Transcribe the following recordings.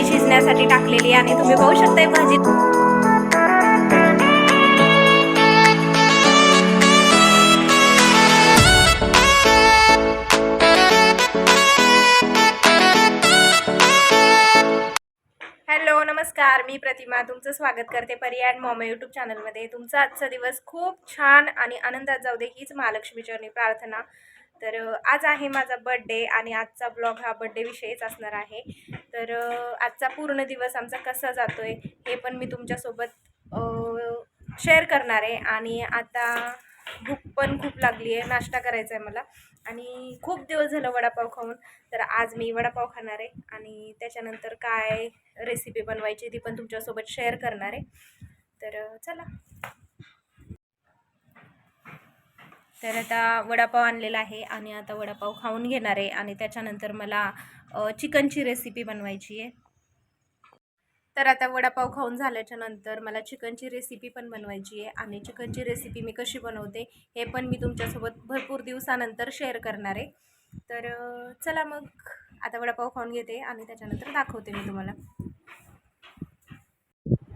भाजी शिजण्यासाठी टाकलेली आणि तुम्ही पाहू शकताय भाजी. हॅलो नमस्कार. मी प्रतिमा. तुमचं स्वागत करते पर्याय अँड मॉम यूट्यूब चॅनलमध्ये तुमचा आजचा दिवस खूप छान आणि आनंदात जाऊ दे हीच महालक्ष्मी चरणी प्रार्थना. तर आज आहे माझा बड्डे आणि आजचा ब्लॉग हा बड्डे विषयीच असणार आहे. तर आजचा पूर्ण दिवस आमचा कसा जातो आहे हे पण मी तुमच्यासोबत शेअर करणार आहे. आणि आता भूक पण खूप लागली आहे नाश्ता करायचा आहे मला. आणि खूप दिवस झालं वडापाव खाऊन तर आज मी वडापाव खाणार आहे. आणि त्याच्यानंतर काय रेसिपी बनवायची ती पण तुमच्यासोबत शेअर करणार आहे. तर चला. तर आता वडापाव आणलेला आहे आणि आता वडापाव खाऊन घेणार आहे आणि त्याच्यानंतर मला चिकनची रेसिपी बनवायची आहे. तर आता वडापाव खाऊन झाल्याच्यानंतर मला चिकनची रेसिपी पण बनवायची आहे आणि चिकनची रेसिपी मी कशी बनवते हे पण मी तुमच्यासोबत भरपूर दिवसानंतर शेअर करणार आहे. तर चला मग आता वडापाव खाऊन घेते आणि त्याच्यानंतर दाखवते मी तुम्हाला.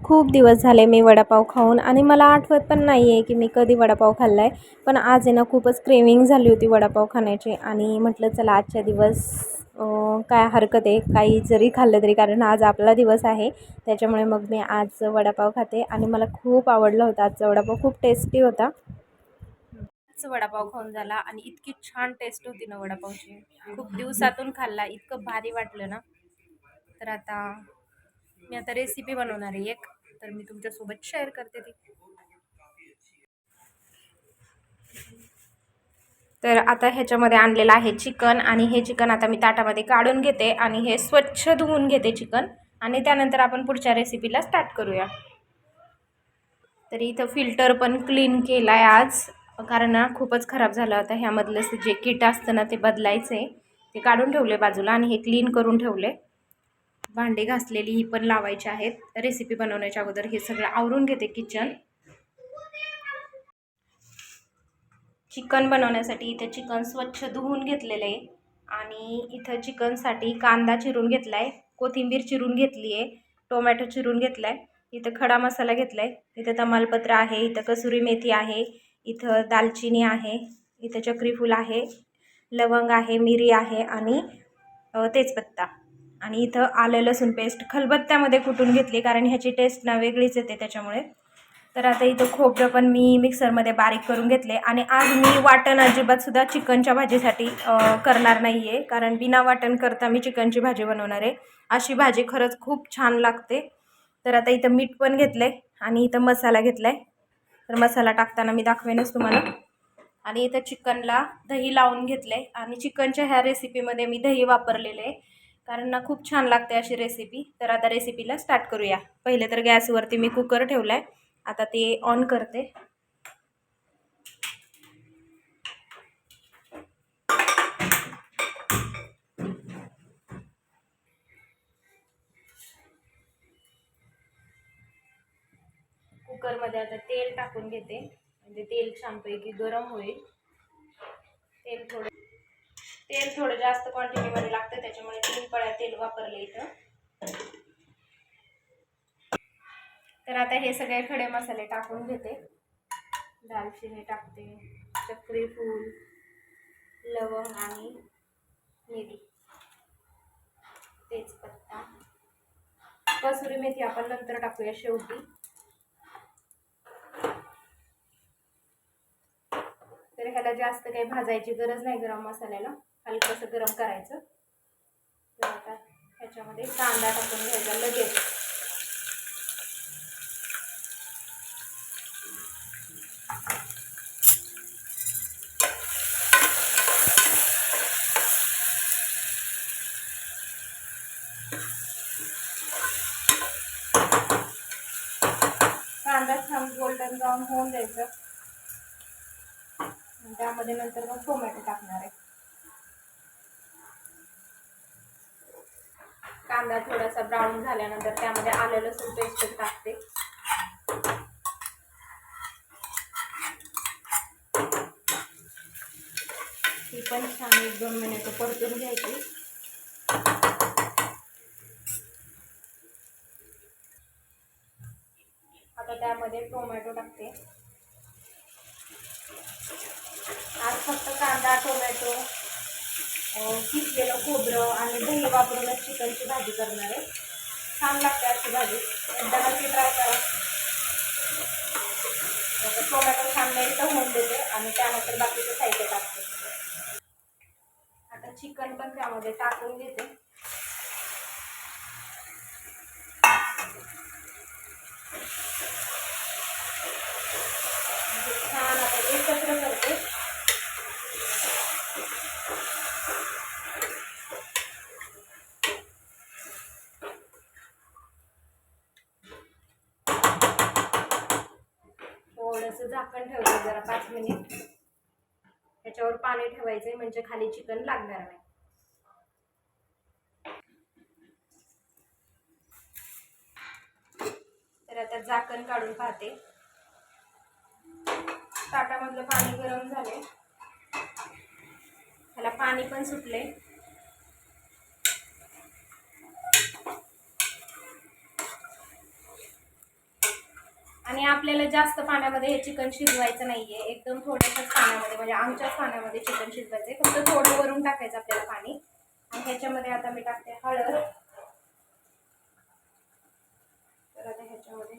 खूप दिवस झाले मी वडापाव खाऊन आणि मला आठवत पण नाही आहे की मी कधी वडापाव खाल्ला आहे पण आज आहे ना खूपच क्रेविंग झाली होती वडापाव खाण्याची आणि म्हटलं चला आजच्या दिवस काय हरकत आहे? काही जरी खाल्लं तरी कारण आज आपला दिवस आहे. त्याच्यामुळे मग मी आज वडापाव खाते आणि मला खूप आवडला होता आजचा वडापाव. खूप टेस्टी होता. वडापाव खाऊन झाला आणि इतकी छान टेस्ट होती ना वडापावची. खूप दिवसातून खाल्ला. इतकं भारी वाटलं ना. तर आता मी आता रेसिपी बनवणार आहे एक. तर मी तुमच्यासोबत शेअर करते ती. तर आता ह्याच्यामध्ये आणलेलं आहे चिकन आणि हे चिकन आता मी ताटामध्ये काढून घेते आणि हे स्वच्छ धुवून घेते चिकन. आणि त्यानंतर आपण पुढच्या रेसिपीला स्टार्ट करूया. तर इथं फिल्टर पण क्लीन केला आहे आज. कारण ना खूपच खराब झालं होतं. ह्यामधलं जे किट असतं ना ते बदलायचं आहे ते काढून ठेवले बाजूला आणि हे क्लीन करून ठेवले. भांडी घासलेली ही पण लावायची आहेत. रेसिपी बनवण्याच्या अगोदर हे सगळं आवरून घेते किचन चिकन बनवण्यासाठी इथे चिकन स्वच्छ धुवून घेतलेलं आहे. आणि इथं चिकनसाठी कांदा चिरून घेतला आहे कोथिंबीर चिरून घेतली आहे टोमॅटो चिरून घेतला आहे इथं खडा मसाला घेतला आहे इथं तमालपत्र आहे इथं कसुरी मेथी आहे इथं दालचिनी आहे इथं चक्रीफूल आहे लवंग आहे मिरी आहे आणि तेजपत्ता. आणि इथं आलं लसूण पेस्ट खलबत्त्यामध्ये कुटून घेतली कारण ह्याची टेस्ट ना वेगळीच येते त्याच्यामुळे. तर आता इथं खोबरं पण मी मिक्सरमध्ये बारीक करून घेतले. आणि आज मी वाटण अजिबातसुद्धा चिकनच्या भाजीसाठी करणार नाही आहे कारण बिना वाटण करता मी चिकनची भाजी बनवणार आहे. अशी भाजी खरंच खूप छान लागते. तर आता इथं मीठ पण घेतलं आहे आणि इथं मसाला घेतला आहे तर मसाला टाकताना मी दाखवेनच तुम्हाला. आणि इथं चिकनला दही लावून घेतलं आहे आणि चिकनच्या ह्या रेसिपीमध्ये मी दही वापरलेलं आहे. कारण ना खूप छान लागते अशी रेसिपी तर आता रेसिपीला स्टार्ट करूया. पहिले तर गॅसवरती मी कुकर ठेवला आहे आता ते ऑन करते. कुकरमध्ये आता तेल टाकून घेते. म्हणजे तेल छानपैकी गरम होईल. तेल थोडं तेल थोडं जास्त क्वांटिटीमध्ये लागतं त्याच्यामुळे तीन पळ्या तेल वापरले इथं. तर आता हे सगळे खडे मसाले टाकून घेते. दालचिनी टाकते चक्री फूल लवंग आणि मिरी. तेजपत्ता. कसुरी मेथी आपण नंतर टाकूया शेवटी. तर ह्याला जास्त काही भाजायची गरज नाही गरम मसाल्याला. हलकंसं गरम करायचं तर आता ह्याच्यामध्ये कांदा टाकून घ्यायचा लगेच. कांदा छान गोल्डन ब्राऊन होऊन द्यायचं त्यामध्ये नंतर मग टोमॅटो टाकणार आहे. कांदा थोडासा ब्राऊन झाल्यानंतर त्यामध्ये आलं लसूण पेस्ट टाकते. ती पण छान एक दोन मिनिटं परतून घ्यायची. आता त्यामध्ये टोमॅटो टाकते. आज फक्त कांदा टोमॅटो किसलेलं खोबरं आणि दही वापरूनच चिकनची भाजी करणार आहे. छान लागते अशी भाजी. एकदा नक्की ट्राय करा. टोमॅटो छान मेल्ट होऊन देते आणि त्यानंतर बाकीचं साहित्य टाकते. आता चिकन पण त्यामध्ये टाकून घेते म्हणजे छान आता एकत्र करते थोडंसं झाकण ठेवते जरा पाच मिनिट त्याच्यावर पाणी म्हणजे खाली चिकन लागणार नाही. तर आता झाकण काढून पाहते. ताटामधलं पाणी गरम झाले त्याला पाणी पण सुटले आणि आपल्याला जास्त पाण्यामध्ये हे चिकन शिजवायचं नाहीये. एकदम थोड्याशाच पाण्यामध्ये म्हणजे आमच्याच पाण्यामध्ये चिकन शिजवायचं आहे फक्त थोडं वरून टाकायचं आपल्याला पाणी. आणि ह्याच्यामध्ये आता मी टाकते हळद. तर आता ह्याच्यामध्ये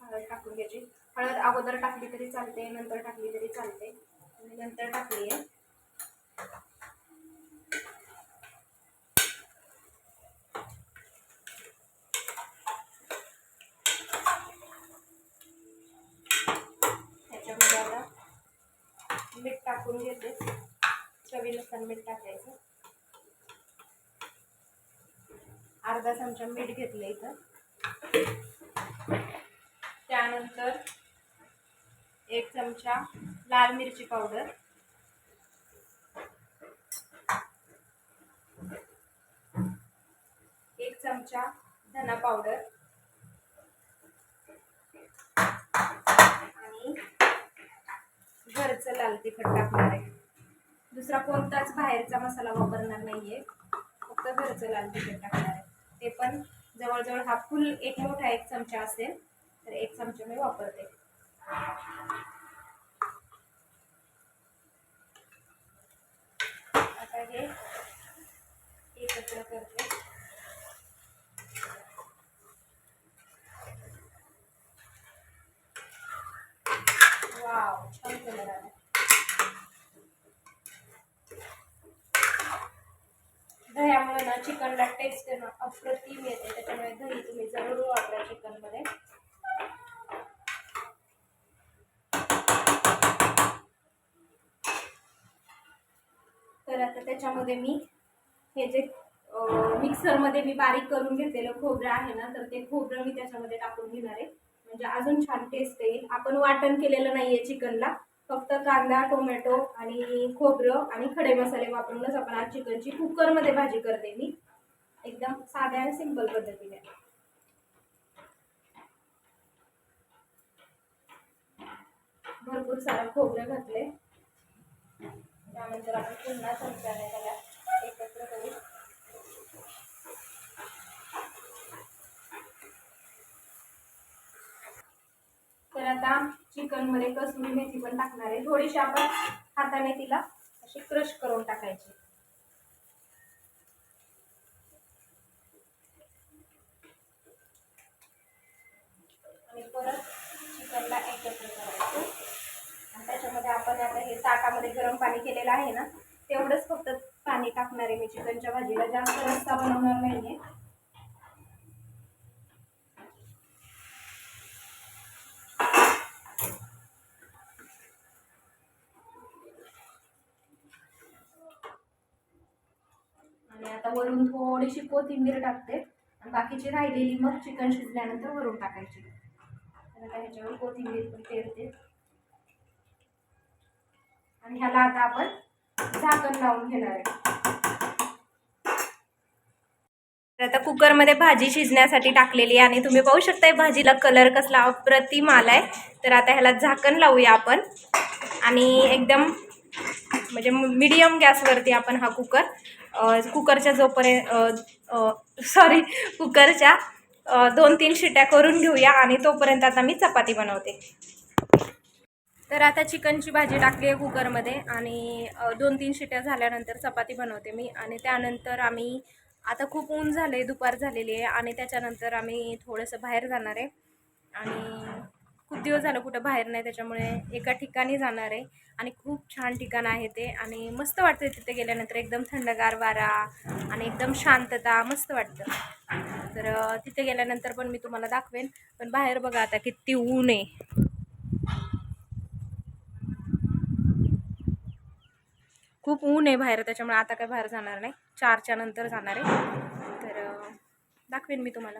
हळद टाकून घ्यायची. हळद अगोदर टाकली तरी चालते नंतर टाकली तरी चालते. आणि नंतर टाकली आहे ह्याच्यामध्ये आता मीठ टाकून घेते. चवीनुसार मीठ टाकायचं. अर्धा चमचा मीठ घेतलं इथं. त्यानंतर एक चमचा लाल मिरची पावडर. एक चमचा धना पावडर आणि घरचं लाल तिखट टाकणार आहे दुसरा कोणताच बाहेरचा मसाला वापरणार नाहीये. फक्त घरचं लाल तिखट टाकणार आहे ते पण जवळजवळ हा फुल एक मोठा एक चमचा असेल तर एक चमचा मी वापरते. आता हे एकत्र करते. वाव. पर्पल कलर आला दह्यामुळे ना चिकनला टेस्ट ना अप्रतिम येते त्याच्यामुळे दही तुम्ही जरूर वापरा चिकनमध्ये. तर आता त्याच्यामध्ये मी हे जे मिक्सरमध्ये मी बारीक करून घेतलेलं खोबरं आहे ना तर ते खोबरं मी त्याच्यामध्ये टाकून घेणार आहे. म्हणजे अजून छान टेस्ट येईल. आपण वाटण केलेलं नाहीये चिकनला. फक्त कांदा टोमॅटो आणि खोबरं आणि खडे मसाले वापरूनच आपण आज चिकनची कुकरमध्ये भाजी करते मी. एकदम साध्या आणि सिंपल पद्धतीने. भरपूर सारं खोबरं घातले त्यानंतर आपण पुन्हा चमच्याने त्याला एकत्र करू तर आता चिकनमध्ये कसुरी मेथी पण टाकणार आहे. थोडीशी आपण हाताने तिला अशी क्रश करून टाकायची. आणि परत चिकनला एकत्र करायचं. आणि त्याच्यामध्ये आपण आता हे ताटामध्ये गरम पाणी केलेलं आहे ना तेवढंच फक्त पाणी टाकणार आहे मी. चिकनच्या भाजीला जास्त रस्ता बनवणार नाहीये. आहे आता वरून थोडीशी कोथिंबीर टाकते आणि बाकीची राहिलेली मग चिकन शिजल्यानंतर वरून टाकायची. तर आता ह्याच्यावर कोथिंबीर पण पेरते. आणि ह्याला आता आपण झाकण लावून घेणार आहे. तर आता कुकरमध्ये भाजी शिजण्यासाठी टाकलेली आहे आणि तुम्ही पाहू शकताय भाजीला कलर कसला अप्रतिम आलाय. तर आता ह्याला झाकण लावूया आपण. आणि एकदम म्हणजे मीडियम गॅसवरती आपण हा कुकर कुकरच्या जोपर्यंत सॉरी कुकरच्या दोन तीन शिट्या करून घेऊया आणि तोपर्यंत आता मी चपाती बनवते. तर आता चिकनची भाजी टाकली आहे कुकरमध्ये आणि दोन तीन शिट्या झाल्यानंतर चपाती बनवते मी आणि त्यानंतर आम्ही आता खूप ऊन झालं आहे दुपार झालेली आहे आणि त्याच्यानंतर आम्ही थोडंसं बाहेर जाणार आहे आणि खूप दिवस झालं कुठं बाहेर नाही त्याच्यामुळे एका ठिकाणी जाणार आहे. आणि खूप छान ठिकाण आहे ते. आणि मस्त वाटतं तिथे गेल्यानंतर एकदम थंडगार वारा आणि एकदम शांतता मस्त वाटतं. तर तिथे गेल्यानंतर पण मी तुम्हाला दाखवेन. पण बाहेर बघा आता किती ऊन आहे. खूप ऊन आहे बाहेर त्याच्यामुळे आता काय बाहेर जाणार नाही. चारच्या नंतर जाणार आहे. तर दाखवेन मी तुम्हाला.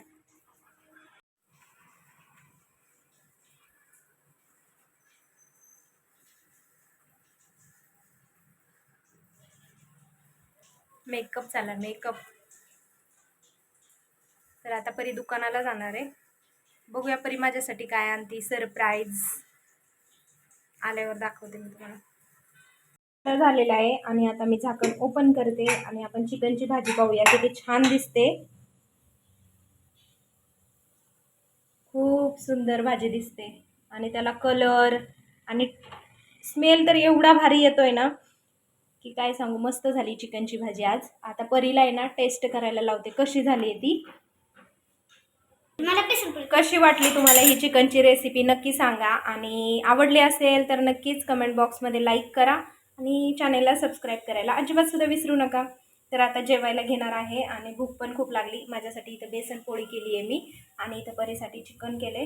मेकअप झाला मेकअप. तर आता परी दुकानाला जाणार आहे. बघूया परी माझ्यासाठी काय आणती सरप्राईज आल्यावर दाखवते मी तुम्हाला. तर झालेला आहे आणि आता मी झाकण ओपन करते आणि आपण चिकनची भाजी पाहूया. किती छान दिसते. खूप सुंदर भाजी दिसते. आणि त्याला कलर आणि स्मेल तर एवढा भारी येतोय ना. की काय सांगू मस्त झाली चिकनची भाजी आज. आता परीला आहे ना टेस्ट करायला लावते. कशी झाली आहे ती? कशी वाटली तुम्हाला ही चिकनची रेसिपी नक्की सांगा. आणि आवडली असेल तर नक्कीच कमेंट बॉक्समध्ये लाईक करा. आणि चॅनेलला सबस्क्राईब करायला अजिबात सुद्धा विसरू नका. तर आता जेवायला घेणार आहे आणि भूक पण खूप लागली. माझ्यासाठी इथं बेसन पोळी केली आहे मी. आणि इथं परीसाठी चिकन केले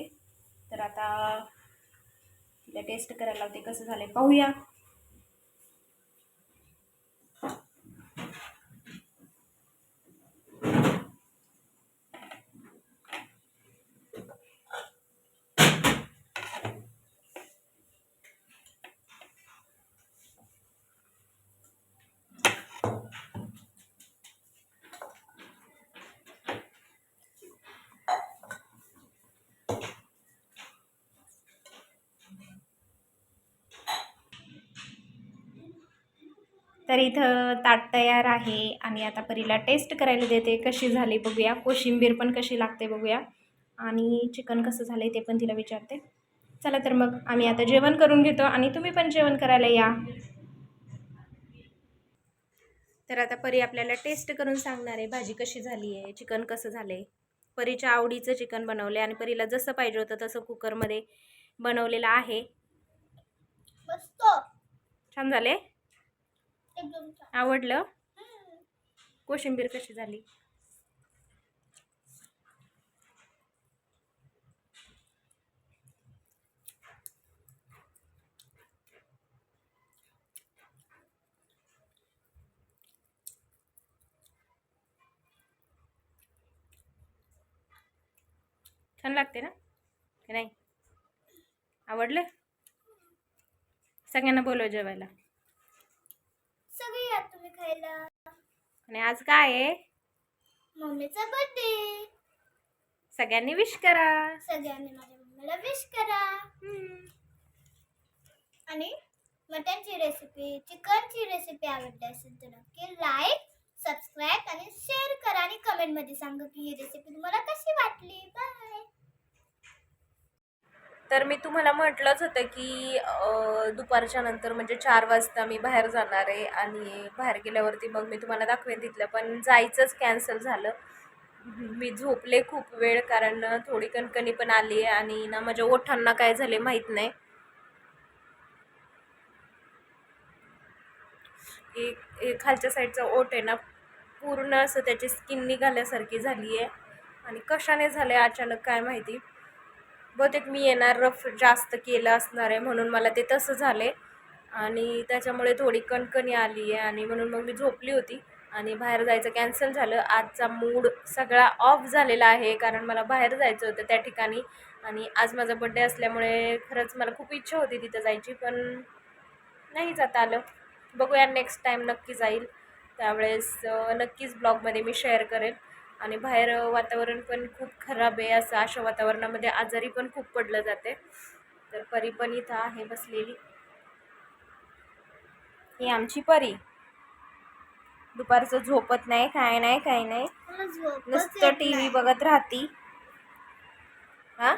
तर आता तिला टेस्ट करायला लावते. कसं झालं पाहूया. तर इथं ताट तयार आहे. आणि आता परीला टेस्ट करायला देते. कशी झाली बघूया. कोशिंबीर पण कशी लागते बघूया. आणि चिकन कसं झालं ते पण तिला विचारते. चला तर मग आम्ही आता जेवण करून घेतो आणि तुम्ही पण जेवण करायला या. तर आता परी आपल्याला टेस्ट करून सांगणार आहे भाजी कशी झाली आहे चिकन कसं झालं आहे परीच्या आवडीचं चिकन बनवलं आहे आणि परीला जसं पाहिजे होतं तसं कुकरमध्ये बनवलेलं आहे. मस्त. छान झाले आवडलं? कोशिंबीर कशी झाली? छान लागते ना? की नाही? आवडलं? सगळ्यांना बोलव जेवायला. खायला? आणि आज काय आहे? मम्मीचा बर्थडे सगळ्यांनी विश करा. सगळ्यांनी माझ्या मम्मीला विश करा. आणि मटनची रेसिपी चिकनची रेसिपी आवडली असेल तर नक्की लाईक सबस्क्राईब आणि शेअर करा. आणि कमेंटमध्ये सांगा की ही रेसिपी तुम्हाला कशी वाटली? बाय तर मी तुम्हाला म्हटलंच होतं की दुपारच्या नंतर म्हणजे चार वाजता मी बाहेर जाणार आहे आणि बाहेर गेल्यावरती मग मी तुम्हाला दाखवेन तिथलं. पण जायचंच कॅन्सल झालं. मी झोपले खूप वेळ कारण थोडी कणकणी पण आली आहे आणि ना माझ्या ओठांना काय झाले माहीत नाही. एक एक खालच्या साईडचा ओठ आहे ना पूर्ण असं त्याची स्किन निघाल्यासारखी झाली आहे. आणि कशाने झाले अचानक काय माहिती? बहुतेक मी येणार रफ जास्त केलं असणार आहे म्हणून मला ते तसं झाले आणि त्याच्यामुळे थोडी कणकणी आली आहे आणि म्हणून मग मी झोपली होती. आणि बाहेर जायचं कॅन्सल झालं. आजचा मूड सगळा ऑफ झालेला आहे कारण मला बाहेर जायचं होतं त्या ठिकाणी. आणि आज माझा बड्डे असल्यामुळे खरंच मला खूप इच्छा होती तिथं जायची पण नाही जाता आलं. बघूया नेक्स्ट टाईम नक्की जाईल. त्यावेळेस नक्कीच ब्लॉगमध्ये मी शेअर करेन. आणि बाहेर वातावरण पण खूप खराब आहे असं अशा वातावरणामध्ये आजारी पण खूप पडलं जाते. तर परी पण इथं आहे बसलेली. ही आमची परी. दुपारचं झोपत नाही काय नाही काय नाही. नुसतं टी व्ही. बघत राहती. हां?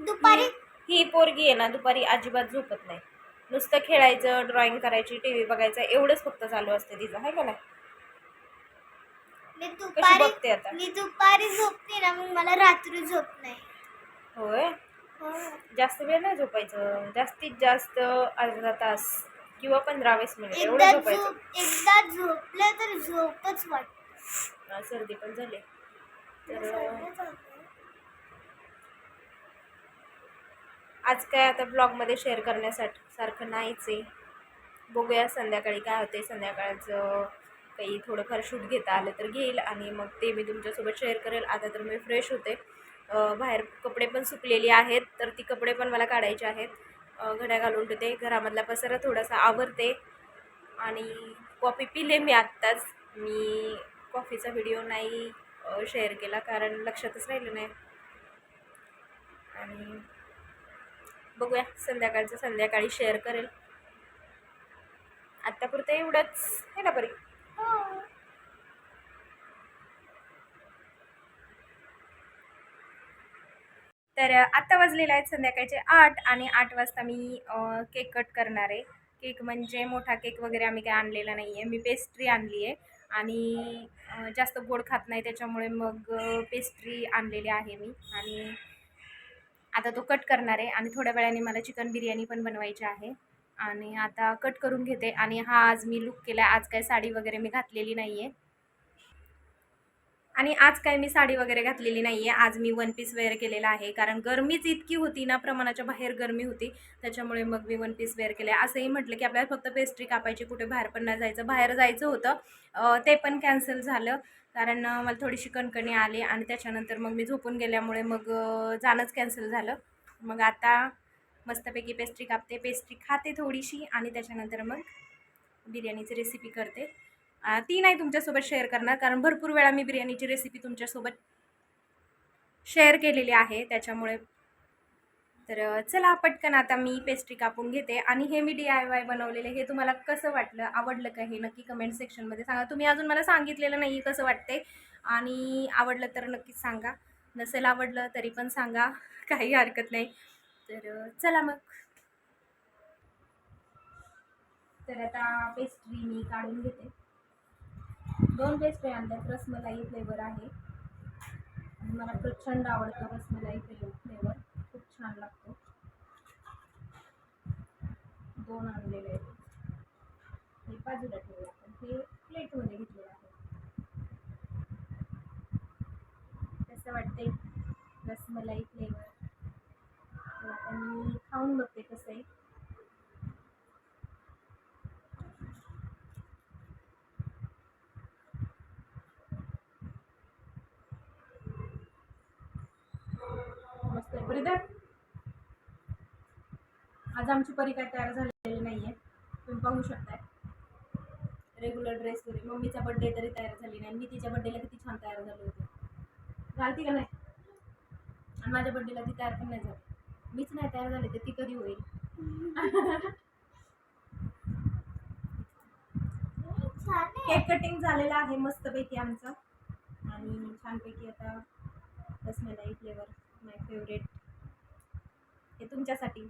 दुपारी? ही पोरगी आहे ना दुपारी अजिबात झोपत नाही. नुसतं खेळायचं ड्रॉइंग करायची टी व्ही बघायचं एवढंच फक्त चालू असते तिचं आहे का नाही? मी कशी दुपारी बघते आता? मी दुपारी झोपते ना मग मला रात्री झोप नाही. होय? हो. जास्त वेळ नाही झोपायचं? जास्तीत जास्त अर्धा तास किंवा पंधरा वीस मिनिट एवढं झोपायचं. झोप एकदा झोपलं तर झोपच वाटत. सर्दी पण झाली. तर आज काय आता ब्लॉगमध्ये शेअर करण्यासाठी सारखं नाहीच आहे. बघूया संध्याकाळी काय होते संध्याकाळचं काही थोडंफार शूट घेता आलं तर घेईल आणि मग ते मी तुमच्यासोबत शेअर करेल. आता तर मी फ्रेश होते. बाहेर कपडे पण सुकलेली आहेत तर ती कपडे पण मला काढायचे आहेत. घड्या घालून ठेवते. घरामधला पसारा थोडासा आवरते. आणि कॉफी पिले मी आत्ताच. मी कॉफीचा व्हिडिओ नाही शेअर केला कारण लक्षातच राहिलं नाही. आणि बघूया. संध्याकाळचं संध्याकाळी शेअर करेल. आत्तापुरतं एवढंच. आहे ना बरी तर आत्ता वाजलेले आहेत संध्याकाळचे आठ आणि आठ वाजता मी केक कट करणार आहे. केक म्हणजे मोठा केक वगैरे आम्ही काय आणलेला नाही आहे मी पेस्ट्री आणली आहे आणि जास्त गोड खात नाही त्याच्यामुळे मग पेस्ट्री आणलेली आहे मी आणि आता तो कट करणार आहे आणि थोड्या वेळाने मला चिकन बिर्याणी पण बनवायची आहे. आणि आता कट करून घेते. आणि हा आज मी लुक केला आज काय साडी वगैरे मी घातलेली नाही आहे आणि आज काय मी साडी वगैरे घातलेली नाही आहे आज मी वन पीस वेअर केलेला आहे. कारण गरमीच इतकी होती ना प्रमाणाच्या बाहेर गरमी होती. त्याच्यामुळे मग मी वन पीस वेअर केले असंही म्हटलं की आपल्याला फक्त पेस्ट्री कापायची कुठे बाहेर पण नाही जायचं. बाहेर जायचं होतं. ते पण कॅन्सल झालं. कारण मला थोडीशी कणकणी आली. आणि त्याच्यानंतर मग मी झोपून गेल्यामुळे मग जाणंच कॅन्सल झालं. मग आता मस्तपैकी पेस्ट्री कापते. पेस्ट्री खाते थोडीशी आणि त्याच्यानंतर मग बिर्याणीची रेसिपी करते. ती नाही तुमच्यासोबत शेअर करणार कारण भरपूर वेळा मी बिर्याणीची रेसिपी तुमच्यासोबत शेअर केलेली आहे. त्याच्यामुळे तर चला पटकन आता मी पेस्ट्री कापून घेते. आणि हे मी डी आय वाय बनवलेले हे तुम्हाला कसं वाटलं आवडलं का हे नक्की कमेंट सेक्शनमध्ये सांगा. तुम्ही अजून मला सांगितलेलं नाही कसं वाटते आणि आवडलं तर नक्कीच सांगा. नसेल आवडलं तरी पण सांगा. काही हरकत नाही. तर चला मग. तर आता पेस्ट्री मी काढून घेते. दोन पेस्ट्री आणल्यात रसमलाई फ्लेवर आहे. आणि मला प्रचंड आवडतो रसमलाई फ्लेवर खूप छान लागतो. दोन आणलेले आहेत. हे बाजूला ठेवले आपण. हे प्लेटमध्ये घेतलेलं आहे. कसं वाटते रसमलाई फ्लेवर तर मी खाऊन बघते कसं आहे. मस्त आहे. ब्रिदर आज आमची परी काय तयार झालेली नाही आहे तुम्ही पाहू शकताय. रेग्युलर ड्रेस वगैरे. मम्मीचा बड्डे तरी तयार झाली नाही. मी तिच्या बड्डेला किती छान तयार झाले होते. घालती का नाही? आणि माझ्या बड्डेला ती तयार पण नाही झाली. मीच नाही तयार झाले तर ती कधी होईल? केक कटिंग झालेलं आहे मस्तपैकी आमचं. आणि छानपैकी आता रसमलाई फ्लेवर माय फेवरेट हे तुमच्यासाठी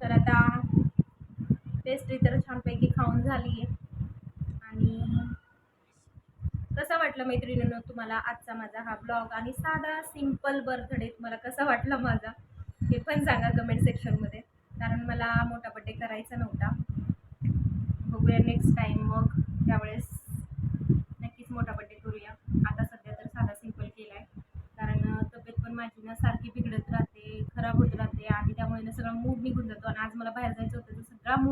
तर आता पेस्ट्री तर छानपैकी खाऊन झाली आहे आणि कसं वाटलं मैत्रिणींनो तुम्हाला आजचा माझा हा ब्लॉग आणि साधा सिंपल बर्थडे तुम्हाला कसा वाटला माझा? हे पण सांगा कमेंट सेक्शनमध्ये कारण मला मोठा बड्डे करायचा नव्हता. बघूया नेक्स्ट टाईम मग. त्यावेळेस नक्कीच मोठा बड्डे करूया. आता सध्या तर साधा सिंपल केला आहे कारण तब्येत पण माझी ना सारखी बिघडत राहते खराब होत राहते. आणि त्यामुळे ना सगळा मूड निघून जातो. आणि आज मला बाहेर जायचं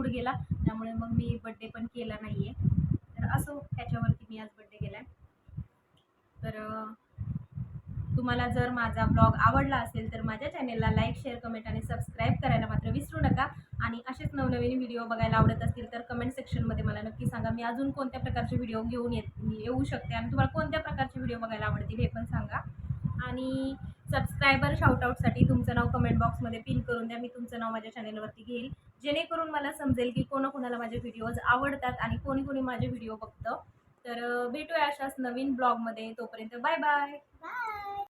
मूड गेला त्यामुळे मग मी बड्डे पण केला नाही आहे तर असो त्याच्यावरती मी आज बड्डे केला तर तुम्हाला जर माझा ब्लॉग आवडला असेल तर माझ्या चॅनेलला लाईक शेअर कमेंट आणि सबस्क्राईब करायला मात्र विसरू नका. आणि असेच नवनवीन व्हिडिओ बघायला आवडत असतील तर कमेंट सेक्शनमध्ये मला नक्की सांगा. मी अजून कोणत्या प्रकारचे व्हिडिओ घेऊन येत येऊ शकते आणि तुम्हाला कोणत्या प्रकारचे व्हिडिओ बघायला आवडतील हे पण सांगा. आणि सबस्क्रायबर शाउटआउटसाठी तुमचं नाव कमेंट बॉक्समध्ये पिन करून द्या. मी तुमचं नाव माझ्या चॅनलवरती घेईल. जेणेकरून मला समजेल की कोणाकोणाला माझे व्हिडिओज आवडतात आणि कोणी कोणी माझे व्हिडिओ बघतं. तर भेटूया अशाच नवीन ब्लॉगमध्ये तोपर्यंत बाय बाय बाय